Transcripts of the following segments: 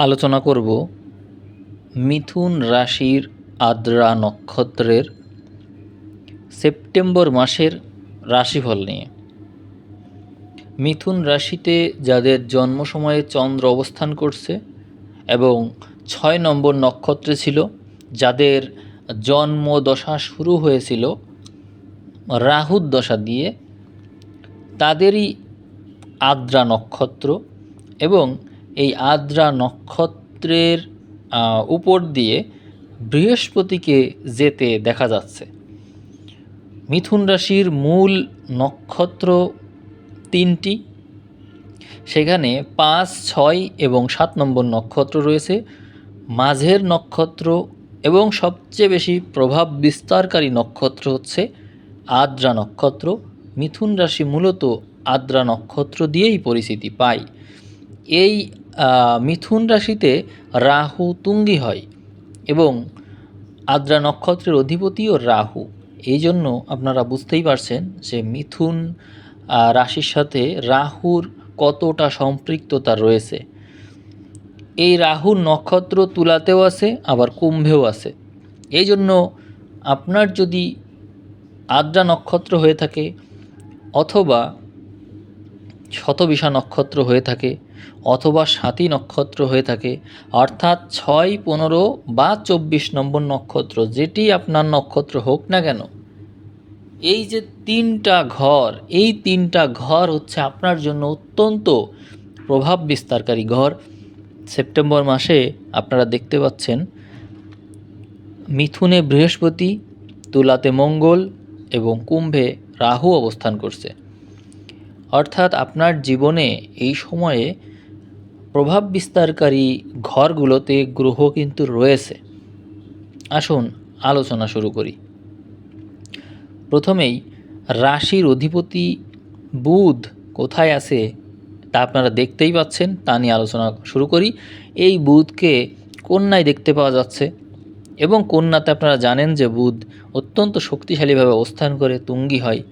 আলোচনা করব মিথুন রাশির আদ্রা নক্ষত্রের সেপ্টেম্বর মাসের রাশিফল নিয়ে। মিথুন রাশিতে যাদের জন্ম সময়ে চন্দ্র অবস্থান করছে এবং ছয় নম্বর নক্ষত্রে ছিল, যাদের জন্ম দশা শুরু হয়েছিল রাহুর দশা দিয়ে, তাদেরই আদ্রা নক্ষত্র এবং এই আদ্রা নক্ষত্রের উপর দিয়ে বৃহস্পতিকে যেতে দেখা যাচ্ছে। মিথুন রাশির মূল নক্ষত্র তিনটি। সেখানে পাঁচ, ছয় এবং সাত নম্বর নক্ষত্র রয়েছে। মাঝের নক্ষত্র এবং সবচেয়ে বেশি প্রভাব বিস্তারকারী নক্ষত্র হচ্ছে আদ্রা নক্ষত্র। মিথুন রাশি মূলত আদ্রা নক্ষত্র দিয়েই পরিচিতি পায়। এই মিথুন রাশিতে রাহু তুঙ্গি হয় এবং আদ্রা নক্ষত্রের অধিপতিও রাহু। এই জন্য আপনারা বুঝতেই পারছেন যে মিথুন রাশির সাথে রাহুর কতটা সম্পৃক্ততা রয়েছে। এই রাহুর নক্ষত্র তুলাতেও আছে, আবার কুম্ভেও আছে। এই জন্য আপনার যদি আদ্রা নক্ষত্র হয়ে থাকে অথবা শতবিশা নক্ষত্র হয়ে থাকে অথবা সাতী নক্ষত্র হয়ে থাকে, অর্থাৎ ছয়, পনেরো বা চব্বিশ নম্বর নক্ষত্র, যেটি আপনার নক্ষত্র হোক না কেন। এই যে তিনটা ঘর, এই তিনটা ঘর হচ্ছে আপনার জন্য অত্যন্ত প্রভাব বিস্তারকারী ঘর। সেপ্টেম্বর মাসে আপনারা দেখতে পাচ্ছেন, মিথুনে বৃহস্পতি, তুলাতে মঙ্গল এবং কুম্ভে রাহু অবস্থান করছে। অর্থাৎ আপনার জীবনে এই সময়ে প্রভাব বিস্তারকারী ঘরগুলোতে গ্রহ কিন্তু রয়েছে। আসুন আলোচনা শুরু করি। প্রথমেই রাশির অধিপতি বুধ কোথায় আছে তা আপনারা দেখতেই পাচ্ছেন, তা নিয়ে আলোচনা শুরু করি। এই বুধকে কন্যায় দেখতে পাওয়া যাচ্ছে এবং কন্যাতে আপনারা জানেন যে বুধ অত্যন্ত শক্তিশালীভাবে অবস্থান করে তুঙ্গি হয়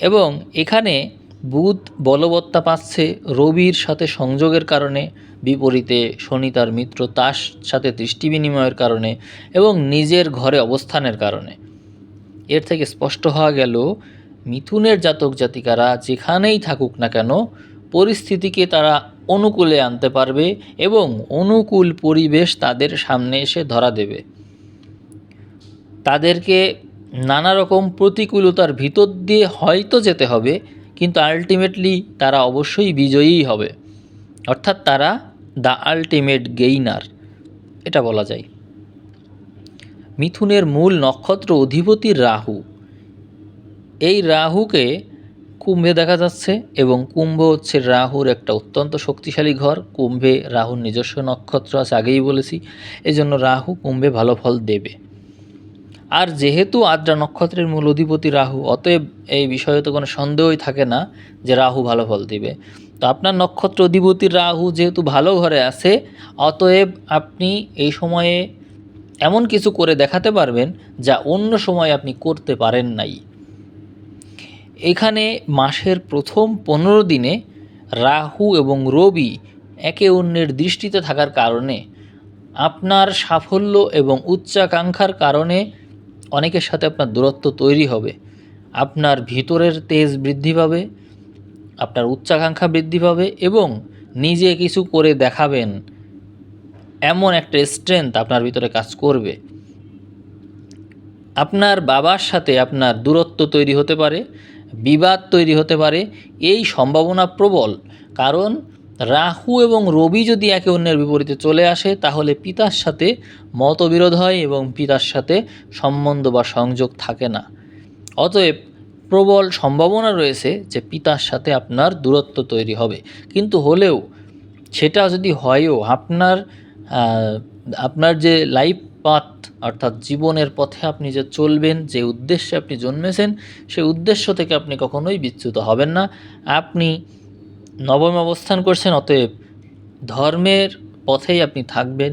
এবং এখানে বুধ বলবত্তা পাচ্ছে রবির সাথে সংযোগের কারণে, বিপরীতে শনি তার মিত্র তার সাথে দৃষ্টি বিনিময়ের কারণে এবং নিজের ঘরে অবস্থানের কারণে। এর থেকে স্পষ্ট হওয়া গেল, মিথুনের জাতক জাতিকারা যেখানেই থাকুক না কেন, পরিস্থিতিকে তারা অনুকূলে আনতে পারবে এবং অনুকূল পরিবেশ তাদের সামনে এসে ধরা দেবে। তাদেরকে নানা রকম প্রতিকূলতার ভিতর দিয়ে হয়তো যেতে হবে কিন্তু আলটিমেটলি তারা অবশ্যই বিজয়ীই হবে। অর্থাৎ তারা দ্য আলটিমেট গেইনার এটা বলা যায়। মিথুনের মূল নক্ষত্র অধিপতি রাহু। এই রাহুকে কুম্ভে দেখা যাচ্ছে এবং কুম্ভ হচ্ছে রাহুর একটা অত্যন্ত শক্তিশালী ঘর। কুম্ভে রাহুর নিজস্ব নক্ষত্র আছে আগেই বলেছি। এজন্য রাহু কুম্ভে ভালো ফল দেবে। আর যেহেতু আদ্রা নক্ষত্রের মূল অধিপতি রাহু, অতএব এই বিষয়ে তো কোনো সন্দেহই থাকে না যে রাহু ভালো ফল দিবে। তো আপনার নক্ষত্র অধিপতি রাহু যেহেতু ভালো ঘরে আছে, অতএব আপনি এই সময়ে এমন কিছু করে দেখাতে পারবেন যা অন্য সময় আপনি করতে পারেন নাই। এখানে মাসের প্রথম পনেরো দিনে রাহু এবং রবি একে অন্যের দৃষ্টিতে থাকার কারণে, আপনার সাফল্য এবং উচ্চাকাঙ্ক্ষার কারণে অনেকের সাথে আপনার দূরত্ব তৈরি হবে, আপনার ভিতরের তেজ বৃদ্ধি পাবে, আপনার উচ্চাকাঙ্ক্ষা বৃদ্ধি পাবে এবং নিজে কিছু করে দেখাবেন। এমন একটা স্ট্রেংথ আপনার ভিতরে কাজ করবে। আপনার বাবার সাথে আপনার দূরত্ব তৈরি হতে পারে, বিবাদ তৈরি হতে পারে, এই সম্ভাবনা প্রবল। কারণ রাহু এবং রবি যদি একে অন্যের বিপরীতে চলে আসে, তাহলে পিতার সাথে মতবিরোধ হয় এবং পিতার সাথে সম্বন্ধ বা সংযোগ থাকে না। অতএব প্রবল সম্ভাবনা রয়েছে যে পিতার সাথে আপনার দূরত্ব তৈরি হবে। কিন্তু হলেও সেটা যদি হয়ও, আপনার আপনার যে লাইফ পাথ, অর্থাৎ জীবনের পথে আপনি যে চলবেন, যে উদ্দেশ্যে আপনি জন্মেছেন সেই উদ্দেশ্য থেকে আপনি কখনোই বিচ্যুত হবেন না। আপনি নবম অবস্থান করছেন, অতএব ধর্মের পথেই আপনি থাকবেন,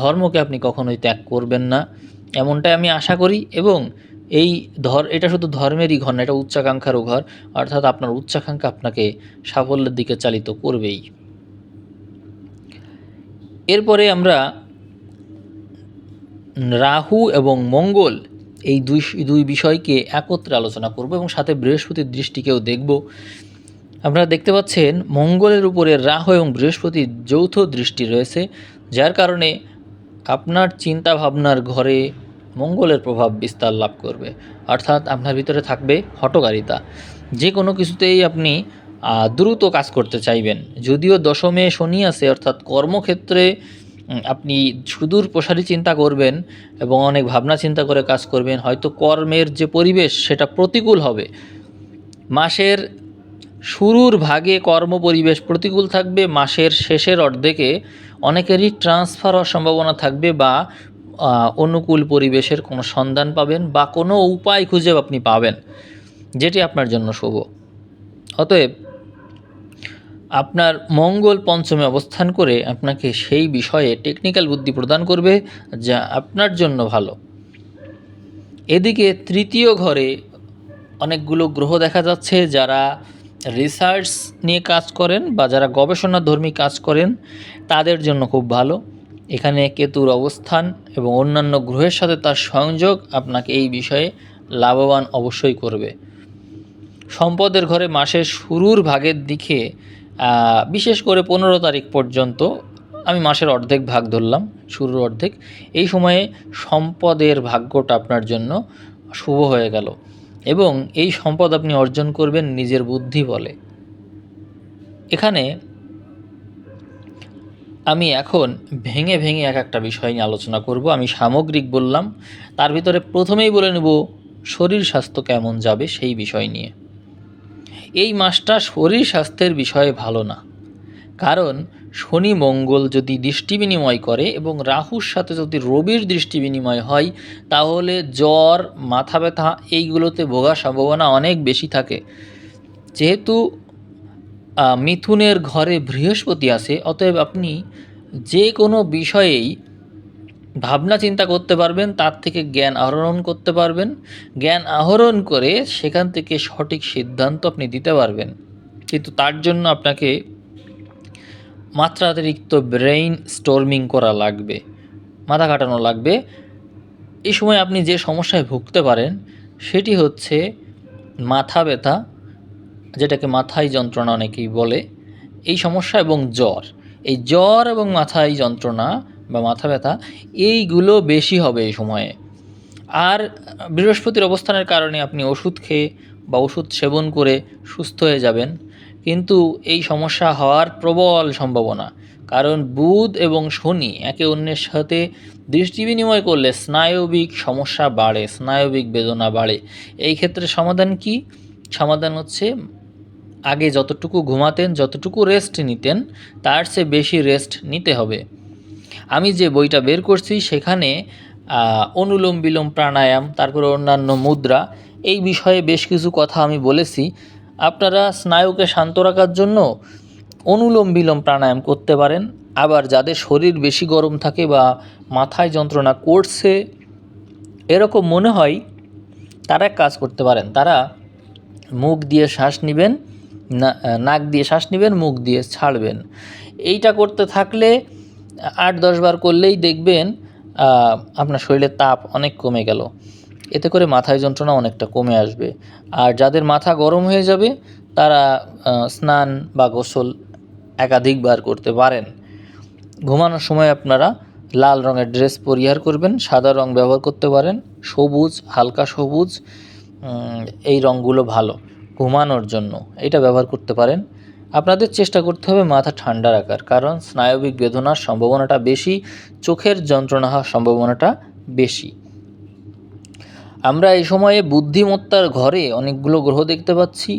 ধর্মকে আপনি কখনোই ত্যাগ করবেন না। এমনটাই আমি আশা করি এবং এই ধর, এটা শুধু ধর্মেরই ঘর না, এটা উচ্চাকাঙ্ক্ষারও ঘর, অর্থাৎ আপনার উচ্চাকাঙ্ক্ষা আপনাকে সাফল্যের দিকে চালিত করবেই। এরপরে আমরা রাহু এবং মঙ্গল এই দুই দুই বিষয়কে একত্রে আলোচনা করব এবং সাথে বৃহস্পতির দৃষ্টিকেও দেখব। আপনারা দেখতে পাচ্ছেন, মঙ্গলের উপরে রাহু এবং বৃহস্পতির যৌথ দৃষ্টি রয়েছে, যার কারণে আপনার চিন্তা ভাবনার ঘরে মঙ্গলের প্রভাব বিস্তার লাভ করবে। অর্থাৎ আপনার ভিতরে থাকবে হটকারিতা যে কোনো কিছুতেই আপনি দ্রুত কাজ করতে চাইবেন। যদিও দশমে শনি আছে, অর্থাৎ কর্মক্ষেত্রে আপনি সুদূর প্রসারী চিন্তা করবেন এবং অনেক ভাবনা চিন্তা করে কাজ করবেন। হয়তো কর্মের যে পরিবেশ, সেটা প্রতিকূল হবে। মাসের শুরুর ভাগে কর্ম পরিবেশ প্রতিকূল থাকবে, মাসের শেষের অর্ধেকে অনেকেরই ট্রান্সফার হওয়ার সম্ভাবনা থাকবে বা অনুকূল পরিবেশের কোনো সন্ধান পাবেন বা কোনো উপায় খুঁজে আপনি পাবেন, যেটি আপনার জন্য শুভ। অতএব, আপনার মঙ্গল পঞ্চমে অবস্থান করে আপনাকে সেই বিষয়ে টেকনিক্যাল বুদ্ধি প্রদান করবে, যা আপনার জন্য ভালো। এদিকে তৃতীয় ঘরে অনেকগুলো গ্রহ দেখা যাচ্ছে যারা রিসার্চ নিয়ে কাজ করেন বা যারা গবেষণাধর্মী কাজ করেন, তাদের জন্য খুব ভালো। এখানে কেতুর অবস্থান এবং অন্যান্য গ্রহের সাথে তার সংযোগ আপনাকে এই বিষয়ে লাভবান অবশ্যই করবে। সম্পদের ঘরে মাসের শুরুর ভাগের দিকে বিশেষ করে পনেরো তারিখ পর্যন্ত, আমি মাসের অর্ধেক ভাগ ধরলাম, শুরুর অর্ধেক, এই সময়ে সম্পদের ভাগ্যটা আপনার জন্য শুভ হয়ে গেল। এবং এই সম্পদ আপনি অর্জন করবেন নিজের বুদ্ধি বলে। এখানে আমি এখন ভেঙে ভেঙে এক একটা বিষয় নিয়ে আলোচনা করব। আমি সামগ্রিক বললাম, তার ভিতরে প্রথমেই বলে নেব শরীর স্বাস্থ্য কেমন যাবে সেই বিষয় নিয়ে। এই মাসটা শরীর স্বাস্থ্যের বিষয়ে ভালো না, কারণ শনি মঙ্গল যদি দৃষ্টি বিনিময় করে এবং রাহুর সাথে যদি রবির দৃষ্টি বিনিময় হয়, তাহলে জ্বর, মাথা ব্যথা, এইগুলোতে ভোগার সম্ভাবনা অনেক বেশি থাকে। যেহেতু মিথুনের ঘরে বৃহস্পতি আছে, অতএব আপনি যে কোনো বিষয়েই ভাবনা চিন্তা করতে পারবেন, তার থেকে জ্ঞান আহরণ করতে পারবেন। জ্ঞান আহরণ করে সেখান থেকে সঠিক সিদ্ধান্ত আপনি দিতে পারবেন। কিন্তু তার জন্য আপনাকে মাত্রাতিরিক্ত ব্রেইন স্টর্মিং করা লাগবে, মাথা কাটানো লাগবে। এই সময় আপনি যে সমস্যায় ভুগতে পারেন, সেটি হচ্ছে মাথা ব্যথা, যেটাকে মাথায় যন্ত্রণা অনেকেই বলে। এই সমস্যা এবং জ্বর, এই জ্বর এবং মাথায় যন্ত্রণা বা মাথা ব্যথা, এইগুলো বেশি হবে এই সময়ে। আর বৃহস্পতির অবস্থানের কারণে আপনি ওষুধ খেয়ে বা ওষুধ সেবন করে সুস্থ হয়ে যাবেন। কিন্তু এই সমস্যা হওয়ার প্রবল সম্ভাবনা। কারণ বুধ এবং শনি একে অন্যের সাথে দৃষ্টি বিনিময় করলে স্নায়বিক সমস্যা বাড়ে, স্নায়বিক বেদনা বাড়ে। এই ক্ষেত্রে সমাধান কি? সমাধান হচ্ছে আগে যতটুকু ঘুমাতেন, যতটুকু রেস্ট নিতেন, তার চেয়ে বেশি রেস্ট নিতে হবে। আমি যে বইটা বের করছি সেখানে অনুলোম বিলোম প্রাণায়াম, তারপরে অন্যান্য মুদ্রা, এই বিষয়ে বেশ কিছু কথা আমি বলেছি। আপনারা স্নায়ুকে শান্ত রাখার জন্য অনুলোম বিলোম প্রাণায়াম করতে পারেন। আবার যাদের শরীর বেশি গরম থাকে বা মাথায় যন্ত্রণা করছে, এরকম মনে হয় তারা এক কাজ করতে পারেন। তারা মুখ দিয়ে শ্বাস নেবেন নাক দিয়ে শ্বাস নেবেন, মুখ দিয়ে ছাড়বেন। এইটা করতে থাকলে আট দশ বার করলেই দেখবেন আপনার শরীরের তাপ অনেক কমে গেল। এতে করে মাথায় যন্ত্রণা অনেকটা কমে আসবে। আর যাদের মাথা গরম হয়ে যাবে, তারা স্নান বা গোসল একাধিকবার করতে পারেন। ঘুমানোর সময় আপনারা লাল রঙের ড্রেস পরিহার করবেন, সাদা রং ব্যবহার করতে পারেন, সবুজ, হালকা সবুজ এই রঙগুলো ভালো ঘুমানোর জন্য। এটা ব্যবহার করতে পারেন। আপনাদের চেষ্টা করতে হবে মাথা ঠান্ডা রাখার, কারণ স্নায়বিক বেদনার সম্ভাবনাটা বেশি, চোখের যন্ত্রণা হওয়ার সম্ভাবনাটা বেশি। আমরা এই সময়ে বুদ্ধিমত্তার ঘরে অনেকগুলো গ্রহ দেখতে পাচ্ছি।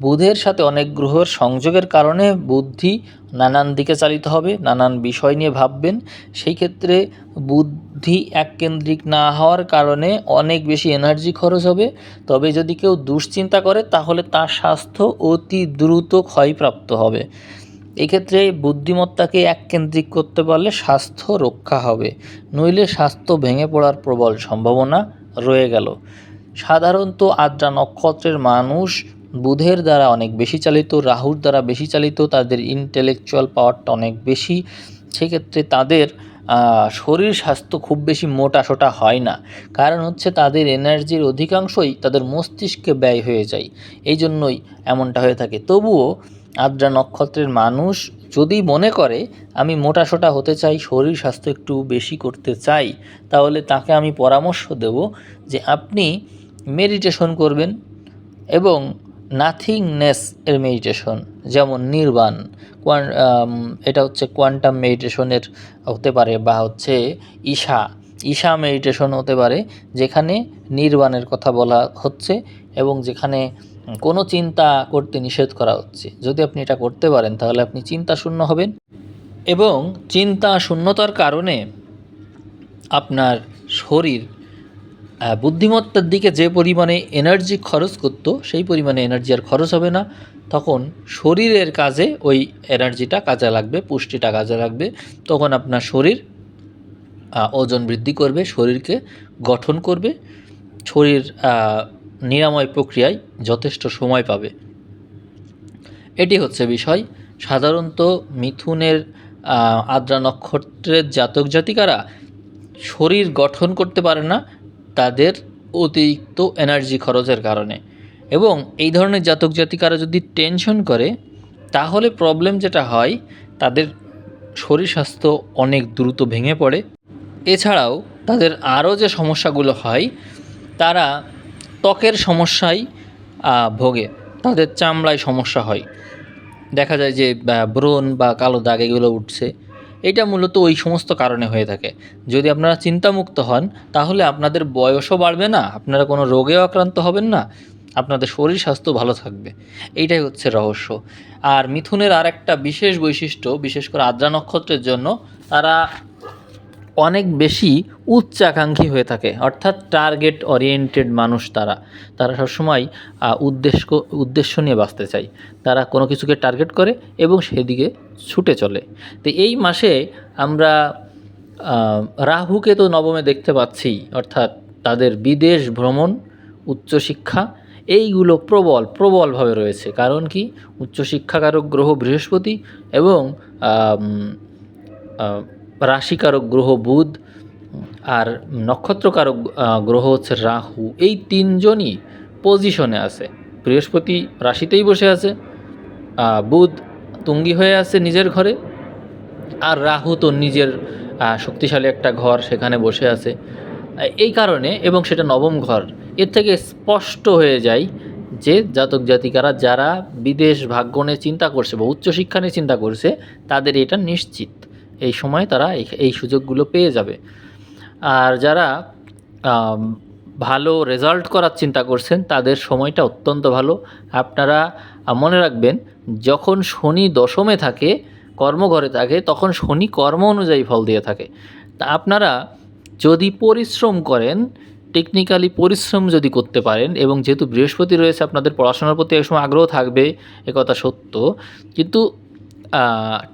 বুধের সাথে অনেক গ্রহের সংযোগের কারণে বুদ্ধি নানান দিকে চালিত হবে, নানান বিষয় নিয়ে ভাববেন। সেই ক্ষেত্রে বুদ্ধি এককেন্দ্রিক না হওয়ার কারণে অনেক বেশি এনার্জি খরচ হবে। তবে যদি কেউ দুশ্চিন্তা করে, তাহলে তার স্বাস্থ্য অতি দ্রুত ক্ষয়প্রাপ্ত হবে। এক্ষেত্রে বুদ্ধিমত্তাকে এককেন্দ্রিক করতে পারলে স্বাস্থ্য রক্ষা হবে, নইলে স্বাস্থ্য ভেঙে পড়ার প্রবল সম্ভাবনা রয়ে গেল। সাধারণত আদ্রা নক্ষত্রের মানুষ বুধের দ্বারা অনেক বেশি চালিত, রাহুর দ্বারা বেশি চালিত, তাদের ইন্টেলেকচুয়াল পাওয়ারটা অনেক বেশি। সেক্ষেত্রে তাদের শরীর স্বাস্থ্য খুব বেশি মোটা সোটা হয় না। কারণ হচ্ছে তাদের এনার্জির অধিকাংশই তাদের মস্তিষ্কে ব্যয় হয়ে যায়। এই জন্যই এমনটা হয়ে থাকে। তবুও আদ্রা নক্ষত্রের মানুষ যদি মনে করে আমি মোটা সোটা হতে চাই, শরীর স্বাস্থ্য একটু বেশি করতে চাই, তাহলে তাকে আমি পরামর্শ দেব যে আপনি মেডিটেশন করবেন এবং নাথিংনেস এর মেডিটেশন যেমন নির্বাণ কোয়ান এটা হচ্ছে কোয়ান্টাম মেডিটেশনের হতে পারে বা হচ্ছে ঈশা। ঈশা মেডিটেশন হতে পারে, যেখানে নির্বাণের কথা বলা হচ্ছে এবং যেখানে কোনো চিন্তা করতে নিষেধ করা হচ্ছে। যদি আপনি এটা করতে পারেন, তাহলে আপনি চিন্তা শূন্য হবেন এবং চিন্তা শূন্যতার কারণে আপনার শরীর বুদ্ধিমত্তার দিকে যে পরিমাণে এনার্জি খরচ করতো, সেই পরিমাণে এনার্জি আর খরচ হবে না। তখন শরীরের কাজে ওই এনার্জিটা কাজে লাগবে, পুষ্টিটা কাজে লাগবে। তখন আপনার শরীর ওজন বৃদ্ধি করবে, শরীরকে গঠন করবে। শরীর নিরাময় প্রক্রিয়ায় যথেষ্ট সময় পাবে। এটি হচ্ছে বিষয়, সাধারণত মিথুনের আদ্রা নক্ষত্রের জাতক জাতিকারা শরীর গঠন করতে পারে না তাদের অতিরিক্ত এনার্জি খরচের কারণে। এবং এই ধরনের জাতক জাতিকারা যদি টেনশন করে, তাহলে প্রবলেম যেটা হয়, তাদের শরীর স্বাস্থ্য অনেক দ্রুত ভেঙে পড়ে। এছাড়াও তাদের আরও যে সমস্যাগুলো হয়, তারা ত্বকের সমস্যায় ভোগে। তাদের চামড়ায় সমস্যা হয়। দেখা যায় যে ব্রণ বা কালো দাগ এগুলো উঠছে। এটা মূলত ওই সমস্ত কারণে হয়ে থাকে। যদি আপনারা চিন্তামুক্ত হন, তাহলে আপনাদের বয়সও বাড়বে না, আপনারা কোনো রোগেও আক্রান্ত হবেন না, আপনাদের শরীর স্বাস্থ্য ভালো থাকবে। এইটাই হচ্ছে রহস্য। আর মিথুনের আর একটা বিশেষ বৈশিষ্ট্য, বিশেষ করে আদ্রা নক্ষত্রের জন্য, তারা অনেক বেশি উচ্চাকাঙ্ক্ষী হয়ে থাকে, অর্থাৎ টার্গেট ওরিয়েন্টেড মানুষ তারা। তারা সবসময় উদ্দেশ্য উদ্দেশ্য নিয়ে বাঁচতে চায়। তারা কোনো কিছুকে টার্গেট করে এবং সেদিকে ছুটে চলে। তো এই মাসে আমরা রাহুকে তো নবমে দেখতে পাচ্ছি, অর্থাৎ তাদের বিদেশ ভ্রমণ, উচ্চশিক্ষা, এইগুলো প্রবল, প্রবলভাবে রয়েছে। কারণ কি? উচ্চশিক্ষাকারক গ্রহ বৃহস্পতি এবং রাশিকারক গ্রহ বুধ আর নক্ষত্রকারক গ্রহ হচ্ছে রাহু। এই তিনজনই পজিশনে আছে। বৃহস্পতি রাশিতেই বসে আছে বুধ তুঙ্গি হয়ে আছে নিজের ঘরে আর রাহু তো নিজের শক্তিশালী একটা ঘর সেখানে বসে আছে। এই কারণে এবং সেটা নবম ঘর, এর থেকে স্পষ্ট হয়ে যায় যে জাতক জাতিকারা যারা বিদেশ ভাগ্য নিয়ে চিন্তা করছে বা উচ্চশিক্ষা নিয়ে চিন্তা করছে, তাদের এটা নিশ্চিত। এই সময় তারা এই- সুযোগগুলো পেয়ে যাবে। আর যারা ভালো রেজাল্ট করার চিন্তা করছেন, তাদের সময়টা অত্যন্ত ভালো। আপনারা মনে রাখবেন, যখন শনি দশমে থাকে, কর্মঘরে থাকে, তখন শনি কর্ম অনুযায়ী ফল দিয়ে থাকে। তা আপনারা যদি পরিশ্রম করেন টেকনিক্যালি পরিশ্রম যদি করতে পারেন, এবং যেহেতু বৃহস্পতি রয়েছে, আপনাদের পড়াশোনার প্রতি একসময় আগ্রহ থাকবে একথা সত্য, কিন্তু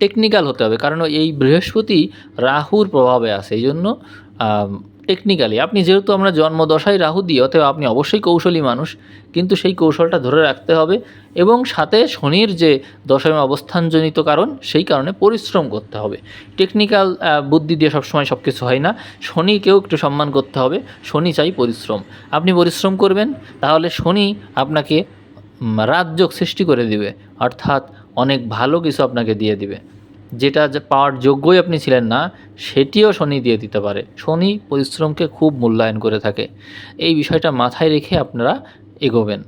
টেকনিক্যাল হতে হবে। কারণ এই বৃহস্পতি রাহুর প্রভাবে আছে, এই জন্য টেকনিক্যালি আপনি যেহেতু আমরা জন্মদশায় রাহু দিই, অতএব আপনি অবশ্যই কৌশলী মানুষ, কিন্তু সেই কৌশলটা ধরে রাখতে হবে এবং সাথে শনির যে দশমে অবস্থানজনিত কারণ, সেই কারণে পরিশ্রম করতে হবে। টেকনিক্যাল বুদ্ধি দিয়ে সবসময় সব কিছু হয় না। শনিকেও একটু সম্মান করতে হবে। শনি চাই পরিশ্রম। আপনি পরিশ্রম করবেন, তাহলে শনি আপনাকে রাজযোগ সৃষ্টি করে দিবে। অর্থাৎ অনেক ভালো কিছু আপনাকে দিয়ে দিবে। যেটা পাওয়ার যোগ্যই আপনি ছিলেন না, সেটিও শনি দিয়ে দিতে পারে। শনি পরিশ্রমকে খুব মূল্যায়ন করে থাকে। এই বিষয়টা মাথায় রেখে আপনারা এগোবেন।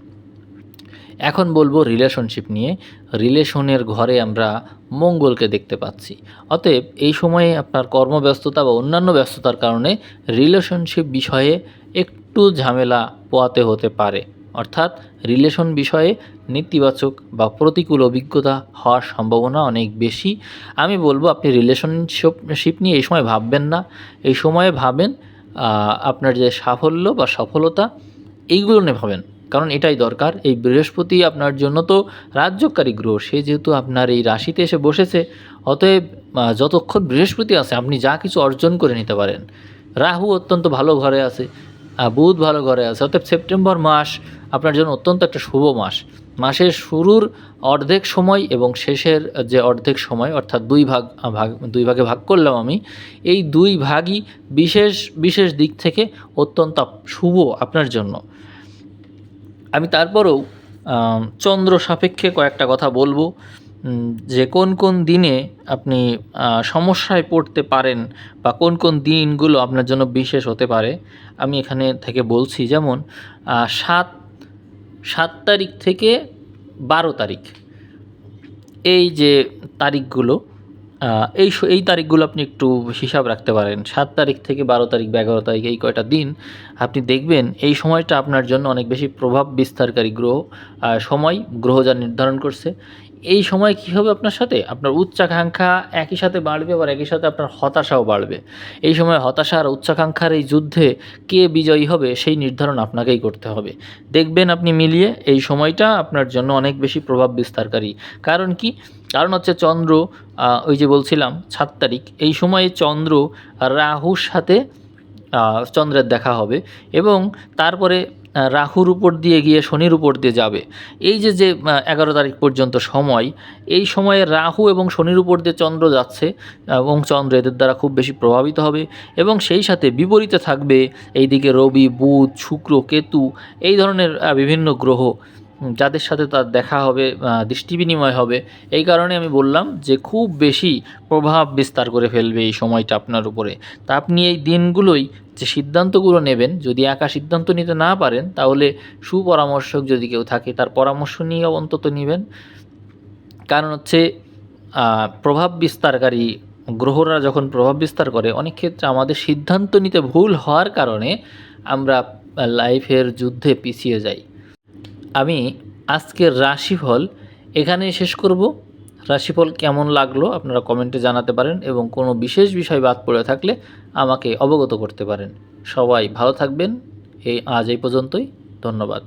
এখন বলব রিলেশনশিপ নিয়ে। রিলেশনের ঘরে আমরা মঙ্গলকে দেখতে পাচ্ছি। অতএব এই সময়ে আপনার কর্মব্যস্ততা বা অন্যান্য ব্যস্ততার কারণে রিলেশনশিপ বিষয়ে একটু ঝামেলা পোয়াতে হতে পারে। অর্থাৎ রিলেশন বিষয়ে নেতিবাচক বা প্রতিকূল অভিজ্ঞতা হওয়ার সম্ভাবনা অনেক বেশি। আমি বলব, আপনি রিলেশনশিপ নিয়ে এই সময় ভাববেন না। এই সময়ে ভাবেন আপনার যে সাফল্য বা সফলতা, এইগুলো নিয়ে ভাবেন। কারণ এটাই দরকার। এই বৃহস্পতি আপনার জন্য তো রাজ্যকারী গ্রহ। সে যেহেতু আপনার এই রাশিতে এসে বসেছে, অতএব যতক্ষণ বৃহস্পতি আছে, আপনি যা কিছু অর্জন করে নিতে পারেন। রাহু অত্যন্ত ভালো ঘরে আছে। বুধ ভালো ঘরে আছে। অর্থাৎ সেপ্টেম্বর মাস আপনার জন্য অত্যন্ত একটা শুভ মাস। মাসের শুরুর অর্ধেক সময় এবং শেষের যে অর্ধেক সময়, অর্থাৎ দুই ভাগ ভাগ, দুই ভাগে ভাগ করলাম আমি, এই দুই ভাগই বিশেষ বিশেষ দিক থেকে অত্যন্ত শুভ আপনার জন্য। আমি তারপরেও চন্দ্র সাপেক্ষে কয়েকটা কথা বলব। যে কোন কোন দিনে আপনি সমস্যায় পড়তে পারেন বা কোন কোন দিনগুলো আপনার জন্য বিশেষ হতে পারে, আমি এখানে থেকে বলছি, যেমন সাত সাত তারিখ থেকে বারো তারিখ। এই যে তারিখগুলো এই এই তারিখগুলো আপনি একটু হিসাব রাখতে পারেন। সাত তারিখ থেকে বারো তারিখ বা এগারো তারিখ এই কয়টা দিন, আপনি দেখবেন এই সময়টা আপনার জন্য অনেক বেশি প্রভাব বিস্তারকারী গ্রহ সময়, গ্রহ যা নির্ধারণ করছে। এই সময় কী হবে আপনার সাথে? আপনার উচ্চাকাঙ্ক্ষা একই সাথে বাড়বে আবার একই সাথে আপনার হতাশাও বাড়বে। এই সময় হতাশা আর উচ্চাকাঙ্ক্ষার এই যুদ্ধে কে বিজয়ী হবে সেই নির্ধারণ আপনাকেই করতে হবে। দেখবেন আপনি মিলিয়ে এই সময়টা আপনার জন্য অনেক বেশি প্রভাব বিস্তারকারী। কারণ কি? কারণ হচ্ছে চন্দ্র ওই যে বলছিলাম, সাত তারিখ। এই সময়ে চন্দ্র রাহুর সাথে চন্দ্রের দেখা হবে এবং তারপরে রাহুর উপর দিয়ে গিয়ে শনির উপর দিয়ে যাবে। এই যে যে এগারো তারিখ পর্যন্ত সময়, এই সময়ে রাহু এবং শনির উপর দিয়ে চন্দ্র যাচ্ছে, এবং চন্দ্র এদের দ্বারা খুব বেশি প্রভাবিত হবে এবং সেই সাথে বিপরীতে থাকবে এইদিকে রবি, বুধ, শুক্র, কেতু, এই ধরনের বিভিন্ন গ্রহ। যাদের সাথে তার দেখা হবে দৃষ্টি বিনিময় হবে, এই কারণে আমি বললাম যে খুব বেশি প্রভাব বিস্তার করে ফেলবে এই সময়টা আপনার উপরে। তা আপনি এই দিনগুলোই যে সিদ্ধান্তগুলো নেবেন, যদি একা সিদ্ধান্ত নিতে না পারেন, তাহলে সুপরামর্শক যদি কেউ থাকে, তার পরামর্শ নিয়ে অন্তত নেবেন। কারণ হচ্ছে প্রভাব বিস্তারকারী গ্রহরা যখন প্রভাব বিস্তার করে, অনেক ক্ষেত্রে আমাদের সিদ্ধান্ত নিতে ভুল হওয়ার কারণে আমরা লাইফের যুদ্ধে পিছিয়ে যাই। আমি আজকের রাশিফল এখানে শেষ করব। রাশিফল কেমন লাগল আপনারা কমেন্টে জানাতে পারেন এবং কোনো বিশেষ বিষয় বাদ পড়ে থাকলে আমাকে অবগত করতে পারেন। সবাই ভালো থাকবেন। এই আজ এই পর্যন্তই। ধন্যবাদ।